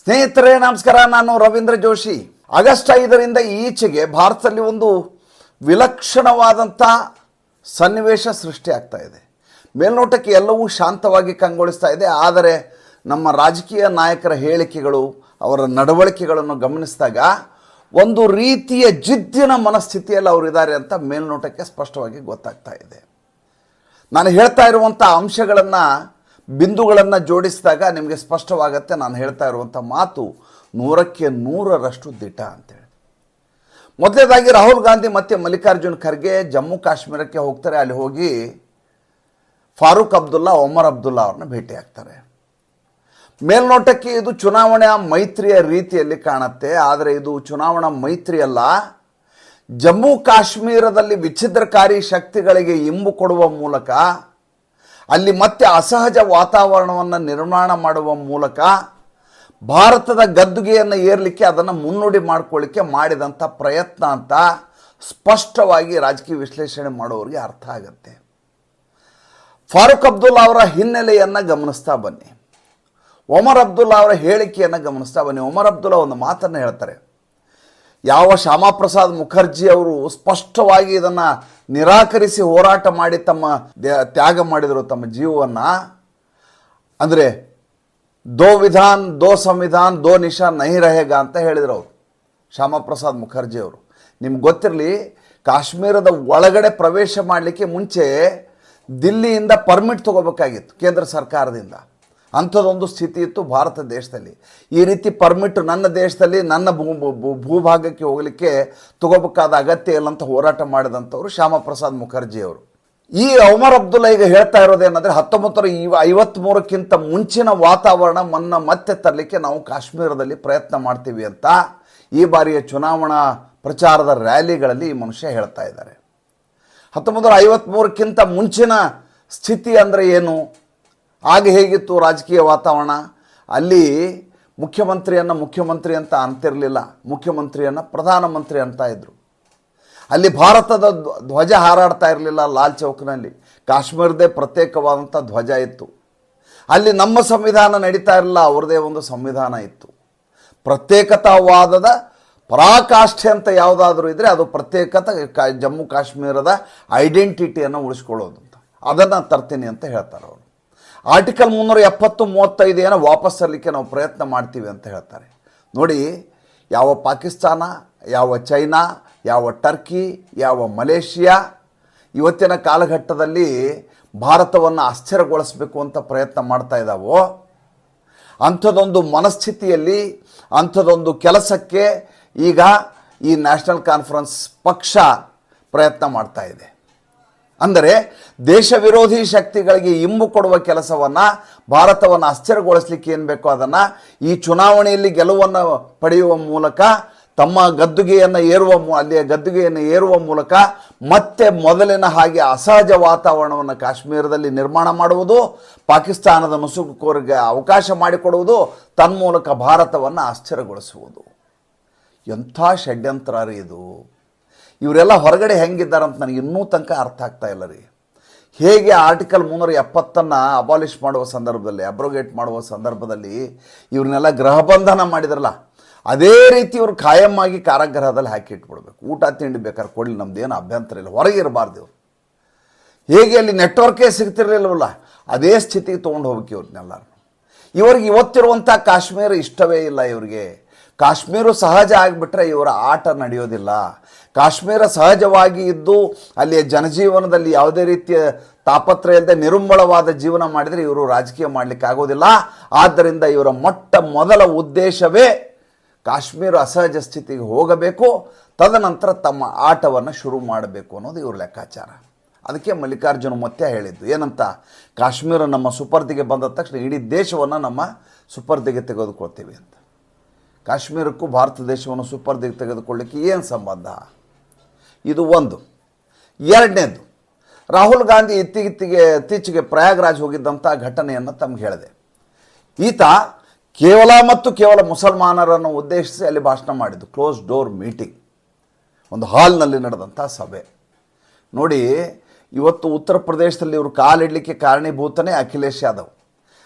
ಸ್ನೇಹಿತರೇ, ನಮಸ್ಕಾರ. ನಾನು ರವೀಂದ್ರ ಜೋಶಿ. ಆಗಸ್ಟ್ ಐದರಿಂದ ಈಚೆಗೆ ಭಾರತದಲ್ಲಿ ಒಂದು ವಿಲಕ್ಷಣವಾದಂಥ ಸನ್ನಿವೇಶ ಸೃಷ್ಟಿ ಆಗ್ತಾ ಇದೆ. ಮೇಲ್ನೋಟಕ್ಕೆ ಎಲ್ಲವೂ ಶಾಂತವಾಗಿ ಕಂಗೊಳಿಸ್ತಾ ಇದೆ. ಆದರೆ ನಮ್ಮ ರಾಜಕೀಯ ನಾಯಕರ ಹೇಳಿಕೆಗಳು, ಅವರ ನಡವಳಿಕೆಗಳನ್ನು ಗಮನಿಸಿದಾಗ ಒಂದು ರೀತಿಯ ಜಿದ್ದಿನ ಮನಸ್ಥಿತಿಯಲ್ಲಿ ಅವರಿದ್ದಾರೆ ಅಂತ ಮೇಲ್ನೋಟಕ್ಕೆ ಸ್ಪಷ್ಟವಾಗಿ ಗೊತ್ತಾಗ್ತಾ ಇದೆ. ನಾನು ಹೇಳ್ತಾ ಇರುವಂಥ ಅಂಶಗಳನ್ನು ಬಿಂದುಗಳನ್ನು ಜೋಡಿಸಿದಾಗ ನಿಮಗೆ ಸ್ಪಷ್ಟವಾಗತ್ತೆ ನಾನು ಹೇಳ್ತಾ ಇರುವಂಥ ಮಾತು ನೂರಕ್ಕೆ ನೂರರಷ್ಟು ದಿಟ ಅಂತೇಳಿ ಮೊದಲನೇದಾಗಿ ರಾಹುಲ್ ಗಾಂಧಿ ಮತ್ತು ಮಲ್ಲಿಕಾರ್ಜುನ್ ಖರ್ಗೆ ಜಮ್ಮು ಕಾಶ್ಮೀರಕ್ಕೆ ಹೋಗ್ತಾರೆ. ಅಲ್ಲಿ ಹೋಗಿ ಫಾರೂಕ್ ಅಬ್ದುಲ್ಲಾ, ಒಮರ್ ಅಬ್ದುಲ್ಲಾ ಅವ್ರನ್ನ ಭೇಟಿ ಆಗ್ತಾರೆ. ಮೇಲ್ನೋಟಕ್ಕೆ ಇದು ಚುನಾವಣಾ ಮೈತ್ರಿಯ ರೀತಿಯಲ್ಲಿ ಕಾಣುತ್ತೆ. ಆದರೆ ಇದು ಚುನಾವಣಾ ಮೈತ್ರಿಯಲ್ಲ ಜಮ್ಮು ಕಾಶ್ಮೀರದಲ್ಲಿ ವಿಚ್ಛಿದ್ರಕಾರಿ ಶಕ್ತಿಗಳಿಗೆ ಇಂಬು ಕೊಡುವ ಮೂಲಕ ಅಲ್ಲಿ ಮತ್ತೆ ಅಸಹಜ ವಾತಾವರಣವನ್ನು ನಿರ್ಮಾಣ ಮಾಡುವ ಮೂಲಕ ಭಾರತದ ಗದ್ದುಗೆಯನ್ನು ಏರಲಿಕ್ಕೆ ಅದನ್ನು ಮುನ್ನುಡಿ ಮಾಡ್ಕೊಳ್ಳಿಕ್ಕೆ ಮಾಡಿದಂಥ ಪ್ರಯತ್ನ ಅಂತ ಸ್ಪಷ್ಟವಾಗಿ ರಾಜಕೀಯ ವಿಶ್ಲೇಷಣೆ ಮಾಡೋರಿಗೆ ಅರ್ಥ ಆಗುತ್ತೆ. ಫಾರೂಕ್ ಅಬ್ದುಲ್ಲಾ ಅವರ ಹಿನ್ನೆಲೆಯನ್ನು ಗಮನಿಸ್ತಾ ಬನ್ನಿ. ಒಮರ್ ಅಬ್ದುಲ್ಲಾ ಅವರ ಹೇಳಿಕೆಯನ್ನು ಗಮನಿಸ್ತಾ ಬನ್ನಿ. ಒಮರ್ ಅಬ್ದುಲ್ಲಾ ಒಂದು ಮಾತನ್ನು ಹೇಳ್ತಾರೆ. ಯಾವ ಶ್ಯಾಮಾಪ್ರಸಾದ್ ಮುಖರ್ಜಿ ಅವರು ಸ್ಪಷ್ಟವಾಗಿ ಇದನ್ನು ನಿರಾಕರಿಸಿ ಹೋರಾಟ ಮಾಡಿ ತಮ್ಮ ತ್ಯಾಗ ಮಾಡಿದರು ತಮ್ಮ ಜೀವವನ್ನು. ಅಂದರೆ, ದೋ ವಿಧಾನ್, ದೋ ಸಂವಿಧಾನ್, ದೋ ನಿಶಾ ನಹಿ ರಹೇಗ ಅಂತ ಹೇಳಿದರು ಅವರು, ಶ್ಯಾಮಪ್ರಸಾದ್ ಮುಖರ್ಜಿ ಅವರು. ನಿಮ್ಗೆ ಗೊತ್ತಿರಲಿ, ಕಾಶ್ಮೀರದ ಒಳಗಡೆ ಪ್ರವೇಶ ಮಾಡಲಿಕ್ಕೆ ಮುಂಚೆ ದಿಲ್ಲಿಯಿಂದ ಪರ್ಮಿಟ್ ತಗೋಬೇಕಾಗಿತ್ತು, ಕೇಂದ್ರ ಸರ್ಕಾರದಿಂದ. ಅಂಥದ್ದೊಂದು ಸ್ಥಿತಿ ಇತ್ತು ಭಾರತ ದೇಶದಲ್ಲಿ. ಈ ರೀತಿ ಪರ್ಮಿಟ್ ನನ್ನ ದೇಶದಲ್ಲಿ, ನನ್ನ ಭೂ ಭೂಭಾಗಕ್ಕೆ ಹೋಗಲಿಕ್ಕೆ ತಗೋಬೇಕಾದ ಅಗತ್ಯ ಇಲ್ಲ ಅಂತ ಹೋರಾಟ ಮಾಡಿದಂಥವ್ರು ಶ್ಯಾಮಪ್ರಸಾದ್ ಮುಖರ್ಜಿ ಅವರು ಈ ಒಮರ್ ಅಬ್ದುಲ್ಲಾ ಈಗ ಹೇಳ್ತಾ ಇರೋದೇನಂದ್ರೆ ಹತ್ತೊಂಬತ್ತರ ಐವತ್ತ್ಮೂರಕ್ಕಿಂತ ಮುಂಚಿನ ವಾತಾವರಣವನ್ನು ಮತ್ತೆ ತರಲಿಕ್ಕೆ ನಾವು ಕಾಶ್ಮೀರದಲ್ಲಿ ಪ್ರಯತ್ನ ಮಾಡ್ತೀವಿ ಅಂತ ಈ ಬಾರಿಯ ಚುನಾವಣಾ ಪ್ರಚಾರದ ರ್ಯಾಲಿಗಳಲ್ಲಿ ಈ ಮನುಷ್ಯ ಹೇಳ್ತಾ ಇದ್ದಾರೆ. ಹತ್ತೊಂಬತ್ತು ನೂರ ಮುಂಚಿನ ಸ್ಥಿತಿ ಅಂದರೆ ಏನು? ಆಗ ಹೇಗಿತ್ತು ರಾಜಕೀಯ ವಾತಾವರಣ? ಅಲ್ಲಿ ಮುಖ್ಯಮಂತ್ರಿಯನ್ನು ಮುಖ್ಯಮಂತ್ರಿ ಅಂತ ಅಂತಿರಲಿಲ್ಲ. ಮುಖ್ಯಮಂತ್ರಿಯನ್ನು ಪ್ರಧಾನಮಂತ್ರಿ ಅಂತ ಇದ್ದರು ಅಲ್ಲಿ ಭಾರತದ ಧ್ವ- ಧ್ವಜ ಹಾರಾಡ್ತಾ ಇರಲಿಲ್ಲ ಲಾಲ್ ಚೌಕ್ನಲ್ಲಿ. ಕಾಶ್ಮೀರದೇ ಪ್ರತ್ಯೇಕವಾದಂಥ ಧ್ವಜ ಇತ್ತು. ಅಲ್ಲಿ ನಮ್ಮ ಸಂವಿಧಾನ ನಡೀತಾ ಇರಲಿಲ್ಲ, ಅವ್ರದೇ ಒಂದು ಸಂವಿಧಾನ ಇತ್ತು. ಪ್ರತ್ಯೇಕತಾವಾದದ ಪರಾಕಾಷ್ಠೆ ಅಂತ ಯಾವುದಾದ್ರೂ ಇದ್ದರೆ ಅದು ಪ್ರತ್ಯೇಕತೆ, ಜಮ್ಮು ಕಾಶ್ಮೀರದ ಐಡೆಂಟಿಟಿಯನ್ನು ಉಳಿಸ್ಕೊಳ್ಳೋದು ಅಂತ. ಅದನ್ನು ತರ್ತೀನಿ ಅಂತ ಹೇಳ್ತಾರೆ ಅವರು. ಆರ್ಟಿಕಲ್ ಮುನ್ನೂರ ಎಪ್ಪತ್ತು ಮೂವತ್ತೈದು ಏನೋ ವಾಪಸ್ ತರಲಿಕ್ಕೆ ನಾವು ಪ್ರಯತ್ನ ಮಾಡ್ತೀವಿ ಅಂತ ಹೇಳ್ತಾರೆ. ನೋಡಿ, ಯಾವ ಪಾಕಿಸ್ತಾನ, ಯಾವ ಚೈನಾ, ಯಾವ ಟರ್ಕಿ, ಯಾವ ಮಲೇಷಿಯಾ, ಇವತ್ತಿನ ಕಾಲಘಟ್ಟದಲ್ಲಿ ಭಾರತವನ್ನು ಅಸ್ಥಿರಗೊಳಿಸಬೇಕು ಅಂತ ಪ್ರಯತ್ನ ಮಾಡ್ತಾ ಇದ್ದಾವೋ ಅಂಥದ್ದೊಂದು ಮನಸ್ಥಿತಿಯಲ್ಲಿ, ಅಂಥದ್ದೊಂದು ಕೆಲಸಕ್ಕೆ ಈಗ ಈ ನ್ಯಾಷನಲ್ ಕಾನ್ಫರೆನ್ಸ್ ಪಕ್ಷ ಪ್ರಯತ್ನ ಮಾಡ್ತಾ ಇದೆ. ಅಂದರೆ ದೇಶ ವಿರೋಧಿ ಶಕ್ತಿಗಳಿಗೆ ಇಂಬು ಕೊಡುವ ಕೆಲಸವನ್ನು, ಭಾರತವನ್ನು ಅಸ್ಥಿರಗೊಳಿಸಲಿಕ್ಕೆ ಏನು ಬೇಕೋ ಅದನ್ನು ಈ ಚುನಾವಣೆಯಲ್ಲಿ ಗೆಲುವನ್ನು ಪಡೆಯುವ ಮೂಲಕ, ತಮ್ಮ ಗದ್ದುಗೆಯನ್ನು ಏರುವ ಮೂ ಅಲ್ಲಿಯ ಗದ್ದುಗೆಯನ್ನು ಏರುವ ಮೂಲಕ ಮತ್ತೆ ಮೊದಲಿನ ಹಾಗೆ ಅಸಹಜ ವಾತಾವರಣವನ್ನು ಕಾಶ್ಮೀರದಲ್ಲಿ ನಿರ್ಮಾಣ ಮಾಡುವುದು, ಪಾಕಿಸ್ತಾನದ ಮುಸುಕುಕೋರಿಗೆ ಅವಕಾಶ ಮಾಡಿಕೊಡುವುದು, ತನ್ಮೂಲಕ ಭಾರತವನ್ನು ಅಸ್ಥಿರಗೊಳಿಸುವುದು. ಎಂಥ ಷಡ್ಯಂತ್ರ ರೀ ಇದು. ಇವರೆಲ್ಲ ಹೊರಗಡೆ ಹೆಂಗಿದ್ದಾರೆ ಅಂತ ನನಗೆ ಇನ್ನೂ ತನಕ ಅರ್ಥ ಆಗ್ತಾ ಇಲ್ಲ ರೀ. ಹೇಗೆ ಆರ್ಟಿಕಲ್ ಮುನ್ನೂರ ಎಪ್ಪತ್ತನ್ನು ಅಬಾಲಿಷ್ ಮಾಡುವ ಸಂದರ್ಭದಲ್ಲಿ ಅಬ್ರೋಗೇಟ್ ಮಾಡುವ ಸಂದರ್ಭದಲ್ಲಿ ಇವ್ರನ್ನೆಲ್ಲ ಗೃಹಬಂಧನ ಮಾಡಿದ್ರಲ್ಲ, ಅದೇ ರೀತಿ ಇವರು ಆಗಿ ಕಾರಾಗೃಹದಲ್ಲಿ ಹಾಕಿ ಇಟ್ಬಿಡ್ಬೇಕು. ಊಟ ತಿಂಡಿ ಬೇಕಾದ್ರೆ ಕೊಡಲಿ ನಮ್ದೇನು ಅಭ್ಯಂತರ ಇಲ್ಲ, ಹೊರಗೆ ಇರಬಾರ್ದು ಇವರು. ಹೇಗೆ ಅಲ್ಲಿ ನೆಟ್ವರ್ಕೇ ಸಿಗ್ತಿರಲಿಲ್ಲವಲ್ಲ, ಅದೇ ಸ್ಥಿತಿಗೆ ತೊಗೊಂಡು ಹೋಗ್ಬೇಕು ಇವ್ರನ್ನೆಲ್ಲರೂ ಇವ್ರಿಗೆ ಇವತ್ತಿರುವಂಥ ಕಾಶ್ಮೀರ ಇಷ್ಟವೇ ಇಲ್ಲ ಇವರಿಗೆ. ಕಾಶ್ಮೀರ ಸಹಜ ಆಗಿಬಿಟ್ರೆ ಇವರ ಆಟ ನಡೆಯೋದಿಲ್ಲ. ಕಾಶ್ಮೀರ ಸಹಜವಾಗಿ ಇದ್ದು ಅಲ್ಲಿಯ ಜನಜೀವನದಲ್ಲಿ ಯಾವುದೇ ರೀತಿಯ ತಾಪತ್ರ ಇಲ್ಲದೆ ನಿರುಮ್ಮಳವಾದ ಜೀವನ ಮಾಡಿದರೆ ಇವರು ರಾಜಕೀಯ ಮಾಡಲಿಕ್ಕೆ ಆಗೋದಿಲ್ಲ. ಆದ್ದರಿಂದ ಇವರ ಮೊಟ್ಟ ಮೊದಲ ಉದ್ದೇಶವೇ ಕಾಶ್ಮೀರ ಅಸಹಜ ಸ್ಥಿತಿಗೆ ಹೋಗಬೇಕು, ತದನಂತರ ತಮ್ಮ ಆಟವನ್ನು ಶುರು ಮಾಡಬೇಕು ಅನ್ನೋದು ಇವ್ರ ಲೆಕ್ಕಾಚಾರ. ಅದಕ್ಕೆ ಮಲ್ಲಿಕಾರ್ಜುನ ಮತ್ತೆ ಹೇಳಿದ್ದು, ಏನಂತ? ಕಾಶ್ಮೀರ ನಮ್ಮ ಸುಪರ್ದಿಗೆ ಬಂದ ತಕ್ಷಣ ಇಡೀ ದೇಶವನ್ನು ನಮ್ಮ ಸುಪರ್ದಿಗೆ ತೆಗೆದುಕೊಳ್ತೀವಿ ಅಂತ. ಕಾಶ್ಮೀರಕ್ಕೂ ಭಾರತ ದೇಶವನ್ನು ಸುಪರ್ದಿಗೆ ತೆಗೆದುಕೊಳ್ಳಿಕ್ಕೆ ಏನು ಸಂಬಂಧ? ಇದು ಒಂದು. ಎರಡನೇದು, ರಾಹುಲ್ ಗಾಂಧಿ ಇತ್ತೀಗಿತ್ತಿಗೆ, ಇತ್ತೀಚೆಗೆ ಪ್ರಯಾಗ್ರಾಜ್ ಹೋಗಿದ್ದಂಥ ಘಟನೆಯನ್ನು ತಮ್ಗೆ ಹೇಳಿದೆ. ಈತ ಕೇವಲ ಮತ್ತು ಕೇವಲ ಮುಸಲ್ಮಾನರನ್ನು ಉದ್ದೇಶಿಸಿ ಅಲ್ಲಿ ಭಾಷಣ ಮಾಡಿದ್ದು ಕ್ಲೋಸ್ ಡೋರ್ ಮೀಟಿಂಗ್ ಒಂದು ಹಾಲ್ನಲ್ಲಿ ನಡೆದಂಥ ಸಭೆ. ನೋಡಿ, ಇವತ್ತು ಉತ್ತರ ಪ್ರದೇಶದಲ್ಲಿ ಇವರು ಕಾಲಿಡಲಿಕ್ಕೆ ಕಾರಣೀಭೂತನೇ ಅಖಿಲೇಶ್ ಯಾದವ್.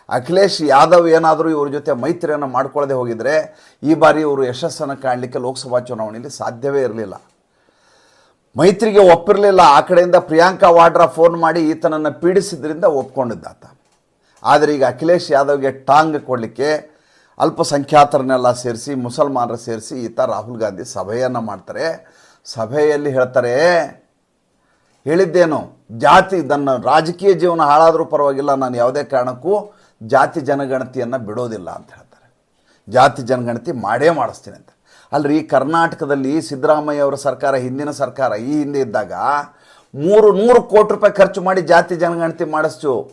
ಅಖಿಲೇಶ್ ಯಾದವ್ ಏನಾದರೂ ಇವ್ರ ಜೊತೆ ಮೈತ್ರಿಯನ್ನು ಮಾಡ್ಕೊಳ್ಳದೆ ಹೋಗಿದರೆ ಈ ಬಾರಿ ಇವರು ಯಶಸ್ಸನ್ನು ಕಾಣಲಿಕ್ಕೆ ಲೋಕಸಭಾ ಚುನಾವಣೆಯಲ್ಲಿ ಸಾಧ್ಯವೇ ಇರಲಿಲ್ಲ. ಮೈತ್ರಿಗೆ ಒಪ್ಪಿರಲಿಲ್ಲ. ಆ ಕಡೆಯಿಂದ ಪ್ರಿಯಾಂಕಾ ವಾಡ್ರಾ ಫೋನ್ ಮಾಡಿ ಈತನನ್ನು ಪೀಡಿಸಿದ್ರಿಂದ ಒಪ್ಕೊಂಡಿದ್ದಾತ ಆದರೆ ಈಗ ಅಖಿಲೇಶ್ ಯಾದವ್ಗೆ ಟಾಂಗ್ ಕೊಡಲಿಕ್ಕೆ ಅಲ್ಪಸಂಖ್ಯಾತರನ್ನೆಲ್ಲ ಸೇರಿಸಿ, ಮುಸಲ್ಮಾನರ ಸೇರಿಸಿ ಈತ ರಾಹುಲ್ ಗಾಂಧಿ ಸಭೆಯನ್ನು ಮಾಡ್ತಾರೆ. ಸಭೆಯಲ್ಲಿ ಹೇಳ್ತಾರೆ, ಹೇಳಿದ್ದೇನು, ಜಾತಿ, ನನ್ನ ರಾಜಕೀಯ ಜೀವನ ಹಾಳಾದರೂ ಪರವಾಗಿಲ್ಲ, ನಾನು ಯಾವುದೇ ಕಾರಣಕ್ಕೂ ಜಾತಿ ಜನಗಣತಿಯನ್ನು ಬಿಡೋದಿಲ್ಲ ಅಂತ ಹೇಳ್ತಾರೆ. ಜಾತಿ ಜನಗಣತಿ ಮಾಡೇ ಮಾಡಿಸ್ತೀನಿ ಅಂತ. ಅಲ್ರಿ ಕರ್ನಾಟಕದಲ್ಲಿ ಸಿದ್ದರಾಮಯ್ಯ ಅವರ ಸರ್ಕಾರ, ಹಿಂದಿನ ಸರ್ಕಾರ, ಈ ಹಿಂದೆ ಇದ್ದಾಗ ಮೂರು, ನೂರು ಕೋಟಿ ರೂಪಾಯಿ ಖರ್ಚು ಮಾಡಿ ಜಾತಿ ಜನಗಣತಿ ಮಾಡಿಸ್ತು.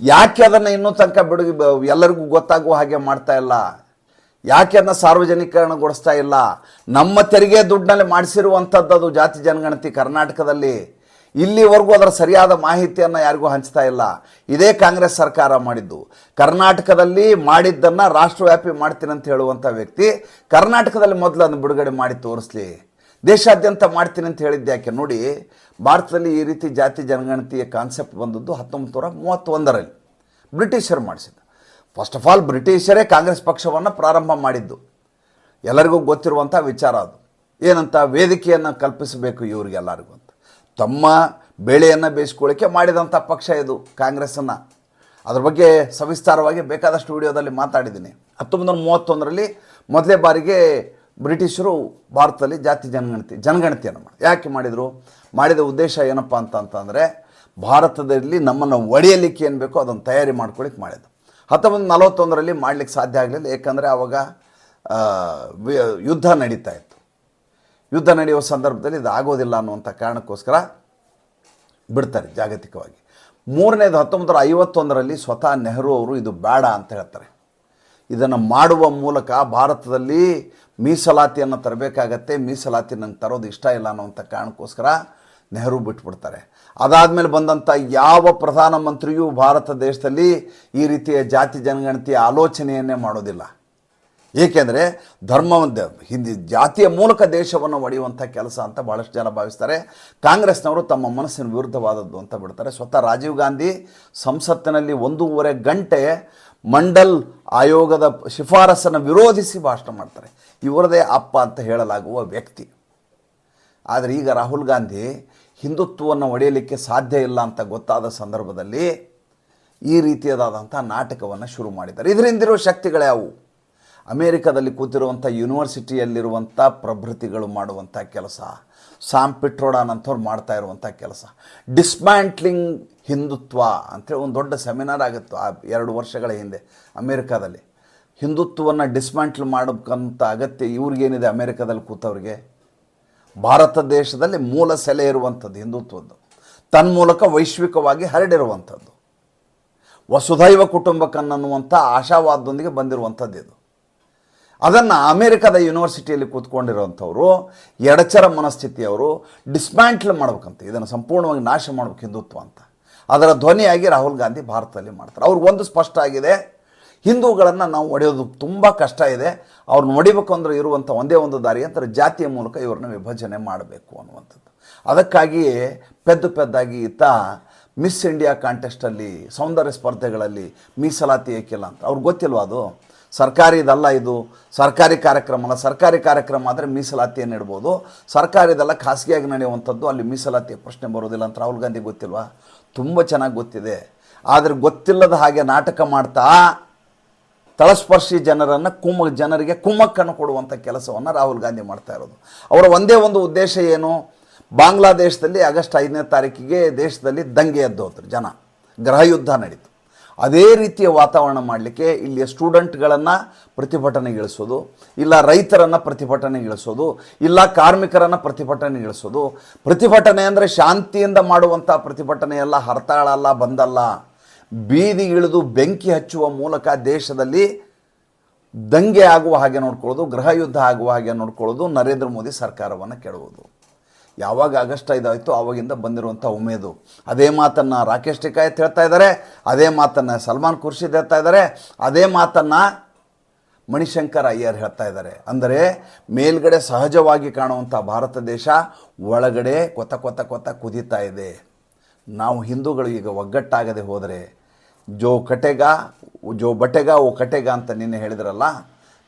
ಯಾಕೆ ಅದನ್ನು ಇನ್ನೂ ತನಕ ಬಿಡುಗ ಎಲ್ಲರಿಗೂ ಗೊತ್ತಾಗುವ ಹಾಗೆ ಮಾಡ್ತಾ ಇಲ್ಲ? ಯಾಕೆ ಅದನ್ನ ಸಾರ್ವಜನಿಕರಣಗೊಳಿಸ್ತಾ ಇಲ್ಲ? ನಮ್ಮ ತೆರಿಗೆ ದುಡ್ಡಿನಲ್ಲಿ ಮಾಡಿಸಿರುವಂಥದ್ದು ಜಾತಿ ಜನಗಣತಿ ಕರ್ನಾಟಕದಲ್ಲಿ. ಇಲ್ಲಿವರೆಗೂ ಅದರ ಸರಿಯಾದ ಮಾಹಿತಿಯನ್ನು ಯಾರಿಗೂ ಹಂಚ್ತಾ ಇಲ್ಲ. ಇದೇ ಕಾಂಗ್ರೆಸ್ ಸರ್ಕಾರ ಮಾಡಿದ್ದು. ಕರ್ನಾಟಕದಲ್ಲಿ ಮಾಡಿದ್ದನ್ನು ರಾಷ್ಟ್ರವ್ಯಾಪಿ ಮಾಡ್ತೀನಿ ಅಂತ ಹೇಳುವಂಥ ವ್ಯಕ್ತಿ ಕರ್ನಾಟಕದಲ್ಲಿ ಮೊದಲು ಅದನ್ನು ಬಿಡುಗಡೆ ಮಾಡಿ ತೋರಿಸ್ಲಿ. ದೇಶಾದ್ಯಂತ ಮಾಡ್ತೀನಿ ಅಂತ ಹೇಳಿದ್ದೆ ಯಾಕೆ ನೋಡಿ, ಭಾರತದಲ್ಲಿ ಈ ರೀತಿ ಜಾತಿ ಜನಗಣತಿಯ ಕಾನ್ಸೆಪ್ಟ್ ಬಂದದ್ದು ಹತ್ತೊಂಬತ್ತು ನೂರ ಮೂವತ್ತೊಂದರಲ್ಲಿ. ಬ್ರಿಟಿಷರು ಮಾಡಿಸಿದ್ದು. ಫಸ್ಟ್ ಆಫ್ ಆಲ್ ಬ್ರಿಟಿಷರೇ ಕಾಂಗ್ರೆಸ್ ಪಕ್ಷವನ್ನು ಪ್ರಾರಂಭ ಮಾಡಿದ್ದು. ಎಲ್ಲರಿಗೂ ಗೊತ್ತಿರುವಂಥ ವಿಚಾರ ಅದು. ಏನಂತ ವೇದಿಕೆಯನ್ನು ಕಲ್ಪಿಸಬೇಕು ಇವರಿಗೆಲ್ಲರಿಗೂ ತಮ್ಮ ಬೇಳೆಯನ್ನು ಬೇಯಿಸ್ಕೊಳ್ಳಿಕ್ಕೆ ಮಾಡಿದಂಥ ಪಕ್ಷ ಇದು, ಕಾಂಗ್ರೆಸ್ಸನ್ನು. ಅದ್ರ ಬಗ್ಗೆ ಸವಿಸ್ತಾರವಾಗಿ ಬೇಕಾದಷ್ಟು ವಿಡಿಯೋದಲ್ಲಿ ಮಾತಾಡಿದ್ದೀನಿ. ಹತ್ತೊಂಬತ್ತು ನೂರ ಮೂವತ್ತೊಂದರಲ್ಲಿ ಮೊದಲೇ ಬಾರಿಗೆ ಬ್ರಿಟಿಷರು ಭಾರತದಲ್ಲಿ ಜಾತಿ ಜನಗಣತಿ, ಜನಗಣತಿಯನ್ನು ಮಾಡಿ ಯಾಕೆ ಮಾಡಿದರು? ಮಾಡಿದ ಉದ್ದೇಶ ಏನಪ್ಪ ಅಂತ ಅಂತಂದರೆ, ಭಾರತದಲ್ಲಿ ನಮ್ಮನ್ನು ಒಡೆಯಲಿಕ್ಕೆ ಏನು ಬೇಕೋ ಅದನ್ನು ತಯಾರಿ ಮಾಡ್ಕೊಳ್ಳಿಕ್ಕೆ ಮಾಡಿದ್ದು ಹತ್ತೊಂಬತ್ತು ನಲವತ್ತೊಂದರಲ್ಲಿ ಮಾಡಲಿಕ್ಕೆ ಸಾಧ್ಯ ಆಗಲಿಲ್ಲ, ಏಕೆಂದರೆ ಆವಾಗ ಯುದ್ಧ ನಡೀತಾ ಇತ್ತು. ಯುದ್ಧ ನಡೆಯುವ ಸಂದರ್ಭದಲ್ಲಿ ಇದು ಆಗೋದಿಲ್ಲ ಅನ್ನುವಂಥ ಕಾರಣಕ್ಕೋಸ್ಕರ ಬಿಡ್ತಾರೆ ಜಾಗತಿಕವಾಗಿ. ಮೂರನೇದು ಹತ್ತೊಂಬತ್ತು ಐವತ್ತೊಂದರಲ್ಲಿ ಸ್ವತಃ ನೆಹರು ಅವರು ಇದು ಬೇಡ ಅಂತ ಹೇಳ್ತಾರೆ. ಇದನ್ನು ಮಾಡುವ ಮೂಲಕ ಭಾರತದಲ್ಲಿ ಮೀಸಲಾತಿಯನ್ನು ತರಬೇಕಾಗತ್ತೆ ಮೀಸಲಾತಿ ನಂಗೆ ತರೋದು ಇಷ್ಟ ಇಲ್ಲ ಅನ್ನುವಂಥ ಕಾರಣಕ್ಕೋಸ್ಕರ ನೆಹರು ಬಿಟ್ಬಿಡ್ತಾರೆ. ಅದಾದಮೇಲೆ ಬಂದಂಥ ಯಾವ ಪ್ರಧಾನಮಂತ್ರಿಯೂ ಭಾರತ ದೇಶದಲ್ಲಿ ಈ ರೀತಿಯ ಜಾತಿ ಜನಗಣತಿಯ ಆಲೋಚನೆಯನ್ನೇ ಮಾಡೋದಿಲ್ಲ. ಏಕೆಂದರೆ ಧರ್ಮ ಹಿಂದಿ ಜಾತಿಯ ಮೂಲಕ ದೇಶವನ್ನು ಒಡೆಯುವಂಥ ಕೆಲಸ ಅಂತ ಭಾಳಷ್ಟು ಜನ ಭಾವಿಸ್ತಾರೆ. ಕಾಂಗ್ರೆಸ್ನವರು ತಮ್ಮ ಮನಸ್ಸಿನ ವಿರುದ್ಧವಾದದ್ದು ಅಂತ ಬಿಡ್ತಾರೆ. ಸ್ವತಃ ರಾಜೀವ್ ಗಾಂಧಿ ಸಂಸತ್ತಿನಲ್ಲಿ ಒಂದೂವರೆ ಗಂಟೆ ಮಂಡಲ್ ಆಯೋಗದ ಶಿಫಾರಸನ್ನು ವಿರೋಧಿಸಿ ಭಾಷಣ ಮಾಡ್ತಾರೆ. ಇವರದೇ ಅಪ್ಪ ಅಂತ ಹೇಳಲಾಗುವ ವ್ಯಕ್ತಿ. ಆದರೆ ಈಗ ರಾಹುಲ್ ಗಾಂಧಿ ಹಿಂದುತ್ವವನ್ನು ಒಡೆಯಲಿಕ್ಕೆ ಸಾಧ್ಯ ಇಲ್ಲ ಅಂತ ಗೊತ್ತಾದ ಸಂದರ್ಭದಲ್ಲಿ ಈ ರೀತಿಯದಾದಂಥ ನಾಟಕವನ್ನು ಶುರು ಮಾಡಿದ್ದಾರೆ. ಇದರಿಂದಿರೋ ಶಕ್ತಿಗಳ್ಯಾವು ಅಮೇರಿಕಾದಲ್ಲಿ ಕೂತಿರುವಂಥ ಯೂನಿವರ್ಸಿಟಿಯಲ್ಲಿರುವಂಥ ಪ್ರಭೃತಿಗಳು ಮಾಡುವಂಥ ಕೆಲಸ. ಸಾಮ್ ಪಿಟ್ರೋಡಾನ್ ಅಂಥವ್ರು ಮಾಡ್ತಾ ಇರುವಂಥ ಕೆಲಸ. ಡಿಸ್ಮ್ಯಾಂಟ್ಲಿಂಗ್ ಹಿಂದುತ್ವ ಅಂತೇಳಿ ಒಂದು ದೊಡ್ಡ ಸೆಮಿನಾರ್ ಆಗುತ್ತೆ ಆ ಎರಡು ವರ್ಷಗಳ ಹಿಂದೆ ಅಮೇರಿಕಾದಲ್ಲಿ. ಹಿಂದುತ್ವವನ್ನು ಡಿಸ್ಮ್ಯಾಂಟ್ಲ್ ಮಾಡಬೇಕಂತ ಅಗತ್ಯ ಇವ್ರಿಗೇನಿದೆ ಅಮೇರಿಕಾದಲ್ಲಿ ಕೂತವ್ರಿಗೆ? ಭಾರತ ದೇಶದಲ್ಲಿ ಮೂಲ ಸೆಲೆ ಇರುವಂಥದ್ದು ಹಿಂದುತ್ವದ್ದು. ತನ್ಮೂಲಕ ವೈಶ್ವಿಕವಾಗಿ ಹರಡಿರುವಂಥದ್ದು. ವಸುಧೈವ ಕುಟುಂಬಕನ್ನನ್ನುವಂಥ ಆಶಾವಾದದೊಂದಿಗೆ ಬಂದಿರುವಂಥದ್ದು ಇದು. ಅದನ್ನು ಅಮೇರಿಕಾದ ಯೂನಿವರ್ಸಿಟಿಯಲ್ಲಿ ಕೂತ್ಕೊಂಡಿರುವಂಥವ್ರು ಎಡಚರ ಮನಸ್ಥಿತಿಯವರು ಡಿಸ್ಮ್ಯಾಂಟ್ಲ್ ಮಾಡ್ಬೇಕಂತ. ಇದನ್ನು ಸಂಪೂರ್ಣವಾಗಿ ನಾಶ ಮಾಡಬೇಕು ಹಿಂದುತ್ವ ಅಂತ. ಅದರ ಧ್ವನಿಯಾಗಿ ರಾಹುಲ್ ಗಾಂಧಿ ಭಾರತದಲ್ಲಿ ಮಾಡ್ತಾರೆ. ಅವ್ರಿಗೆ ಒಂದು ಸ್ಪಷ್ಟ ಆಗಿದೆ, ಹಿಂದೂಗಳನ್ನು ನಾವು ಒಡೆಯೋದು ತುಂಬ ಕಷ್ಟ ಇದೆ. ಅವ್ರನ್ನ ಒಡಿಬೇಕು ಅಂದ್ರೆ ಇರುವಂಥ ಒಂದೇ ಒಂದು ದಾರಿ ಅಂದರೆ ಜಾತಿಯ ಮೂಲಕ ಇವ್ರನ್ನ ವಿಭಜನೆ ಮಾಡಬೇಕು ಅನ್ನುವಂಥದ್ದು. ಅದಕ್ಕಾಗಿ ಪೆದ್ದು ಪೆದ್ದಾಗಿ ಈತ ಮಿಸ್ ಇಂಡಿಯಾ ಕಾಂಟೆಸ್ಟಲ್ಲಿ ಸೌಂದರ್ಯ ಸ್ಪರ್ಧೆಗಳಲ್ಲಿ ಮೀಸಲಾತಿ ಏಕಿಲ್ಲ ಅಂತ. ಅವ್ರಿಗೆ ಗೊತ್ತಿಲ್ವಾ ಅದು? ಸರ್ಕಾರಿದಲ್ಲ ಇದು ಸರ್ಕಾರಿ ಕಾರ್ಯಕ್ರಮ ಅಲ್ಲ. ಸರ್ಕಾರಿ ಕಾರ್ಯಕ್ರಮ ಆದರೆ ಮೀಸಲಾತಿಯನ್ನು ಇಡ್ಬೋದು. ಸರ್ಕಾರಿದಲ್ಲ ಖಾಸಗಿಯಾಗಿ ನಡೆಯುವಂಥದ್ದು ಅಲ್ಲಿ ಮೀಸಲಾತಿಯ ಪ್ರಶ್ನೆ ಬರೋದಿಲ್ಲ ಅಂತ ರಾಹುಲ್ ಗಾಂಧಿ ಗೊತ್ತಿಲ್ವಾ? ತುಂಬ ಚೆನ್ನಾಗಿ ಗೊತ್ತಿದೆ. ಆದರೆ ಗೊತ್ತಿಲ್ಲದ ಹಾಗೆ ನಾಟಕ ಮಾಡ್ತಾ ತಳಸ್ಪರ್ಶಿ ಜನರನ್ನು ಕುಮ್ಮ ಜನರಿಗೆ ಕುಮ್ಮಕ್ಕನ್ನು ಕೊಡುವಂಥ ಕೆಲಸವನ್ನು ರಾಹುಲ್ ಗಾಂಧಿ ಮಾಡ್ತಾ ಇರೋದು. ಅವರ ಒಂದೇ ಒಂದು ಉದ್ದೇಶ ಏನು? ಬಾಂಗ್ಲಾದೇಶದಲ್ಲಿ ಆಗಸ್ಟ್ ಐದನೇ ತಾರೀಕಿಗೆ ದೇಶದಲ್ಲಿ ದಂಗೆ ಎದ್ದು ಹೋದ್ರು ಜನ ಗ್ರಹಯುದ್ಧ ನಡೀತು. ಅದೇ ರೀತಿಯ ವಾತಾವರಣ ಮಾಡಲಿಕ್ಕೆ ಇಲ್ಲಿಯ ಸ್ಟೂಡೆಂಟ್ಗಳನ್ನು ಪ್ರತಿಭಟನೆಗಿಳಿಸೋದು, ಇಲ್ಲ ರೈತರನ್ನು ಪ್ರತಿಭಟನೆಗಿಳಿಸೋದು, ಇಲ್ಲ ಕಾರ್ಮಿಕರನ್ನು ಪ್ರತಿಭಟನೆಗಿಳಿಸೋದು. ಪ್ರತಿಭಟನೆ ಅಂದರೆ ಶಾಂತಿಯಿಂದ ಮಾಡುವಂಥ ಪ್ರತಿಭಟನೆಯಲ್ಲ ಹರ್ತಾಳ ಬಂದಲ್ಲ. ಬಂದಲ್ಲ ಇಳಿದು ಬೆಂಕಿ ಹಚ್ಚುವ ಮೂಲಕ ದೇಶದಲ್ಲಿ ದಂಗೆ ಆಗುವ ಹಾಗೆ ನೋಡ್ಕೊಳ್ಳೋದು ಗೃಹ ಯುದ್ಧ ಆಗುವ ಹಾಗೆ ನೋಡ್ಕೊಳ್ಳೋದು ನರೇಂದ್ರ ಮೋದಿ ಸರ್ಕಾರವನ್ನು ಕೆಡುವುದು. ಯಾವಾಗ ಆಗಸ್ಟ್ ಐದಾಯಿತು ಆವಾಗಿಂದ ಬಂದಿರುವಂಥ ಉಮೇದು. ಅದೇ ಮಾತನ್ನು ರಾಕೇಶ್ ಟಿಕಾಯತ್ ಹೇಳ್ತಾ ಇದ್ದಾರೆ, ಅದೇ ಮಾತನ್ನು ಸಲ್ಮಾನ್ ಖುರ್ಷಿದ್ ಹೇಳ್ತಾ ಇದ್ದಾರೆ, ಅದೇ ಮಾತನ್ನು ಮಣಿಶಂಕರ್ ಅಯ್ಯರ್ ಹೇಳ್ತಾ ಇದ್ದಾರೆ. ಅಂದರೆ ಮೇಲ್ಗಡೆ ಸಹಜವಾಗಿ ಕಾಣುವಂಥ ಭಾರತ ದೇಶ ಒಳಗಡೆ ಕೊತ ಕೊತ ಕೊತ ಕುದೀತಾ ಇದೆ. ನಾವು ಹಿಂದೂಗಳು ಈಗ ಒಗ್ಗಟ್ಟಾಗದೆ ಹೋದರೆ ಜೋ ಕಟೆಗ, ಜೋ ಬಟೆಗ, ಓ ಕಟೆಗ ಅಂತ ನಿನ್ನೆ ಹೇಳಿದ್ರಲ್ಲ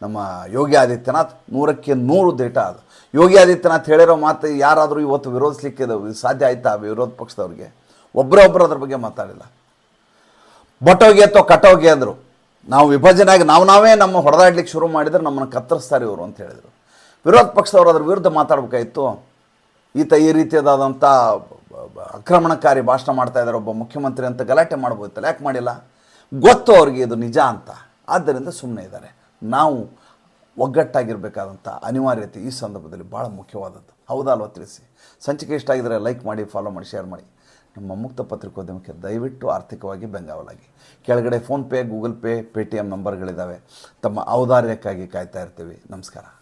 ನಮ್ಮ ಯೋಗಿ ಆದಿತ್ಯನಾಥ್ ನೂರಕ್ಕೆ ನೂರು ದೇಟ ಅದು. ಯೋಗಿ ಆದಿತ್ಯನಾಥ್ ಹೇಳಿರೋ ಮಾತು ಯಾರಾದರೂ ಇವತ್ತು ವಿರೋಧಿಸ್ಲಿಕ್ಕೆ ಸಾಧ್ಯ ಆಯ್ತಾ ವಿರೋಧ ಪಕ್ಷದವ್ರಿಗೆ? ಒಬ್ಬರೊಬ್ಬರು ಅದ್ರ ಬಗ್ಗೆ ಮಾತಾಡಿಲ್ಲ. ಬಟೋಗೆ ಅಥವಾ ಕಟೋಗೆ ಅಂದರು. ನಾವು ವಿಭಜನೆಯಾಗಿ ನಾವು ನಾವೇ ನಮ್ಮ ಹೊಡೆದಾಡ್ಲಿಕ್ಕೆ ಶುರು ಮಾಡಿದರೆ ನಮ್ಮನ್ನು ಕತ್ತರಿಸ್ತಾರೆ ಇವರು ಅಂತ ಹೇಳಿದರು. ವಿರೋಧ ಪಕ್ಷದವರು ಅದ್ರ ವಿರುದ್ಧ ಮಾತಾಡಬೇಕಾಯಿತು. ಈತ ಈ ರೀತಿಯಾದಂಥ ಆಕ್ರಮಣಕಾರಿ ಭಾಷಣ ಮಾಡ್ತಾ ಇದ್ದಾರೆ ಒಬ್ಬ ಮುಖ್ಯಮಂತ್ರಿ ಅಂತ ಗಲಾಟೆ ಮಾಡ್ಬೋದಿತ್ತಲ್ಲ, ಯಾಕೆ ಮಾಡಿಲ್ಲ? ಗೊತ್ತು ಅವ್ರಿಗೆ ಇದು ನಿಜ ಅಂತ. ಆದ್ದರಿಂದ ಸುಮ್ಮನೆ ಇದ್ದಾರೆ. ನಾವು ಒಗ್ಗಟ್ಟಾಗಿರಬೇಕಾದಂಥ ಅನಿವಾರ್ಯತೆ ಈ ಸಂದರ್ಭದಲ್ಲಿ ಭಾಳ ಮುಖ್ಯವಾದದ್ದು. ಹೌದಾ ತಿಳಿಸಿ? ಸಂಚಿಕೆ ಇಷ್ಟ ಆಗಿದ್ರೆ ಲೈಕ್ ಮಾಡಿ ಫಾಲೋ ಮಾಡಿ ಶೇರ್ ಮಾಡಿ. ನಮ್ಮ ಮುಕ್ತ ಪತ್ರಿಕೋದ್ಯಮಕ್ಕೆ ದಯವಿಟ್ಟು ಆರ್ಥಿಕವಾಗಿ ಬೆಂಗಾವಲಾಗಿ. ಕೆಳಗಡೆ PhonePe Google pay Paytm ನಂಬರ್ಗಳಿದ್ದಾವೆ ತಮ್ಮ ಔದಾರ್ಯಕ್ಕಾಗಿ ಕಾಯ್ತಾ ಇರ್ತೀವಿ. ನಮಸ್ಕಾರ.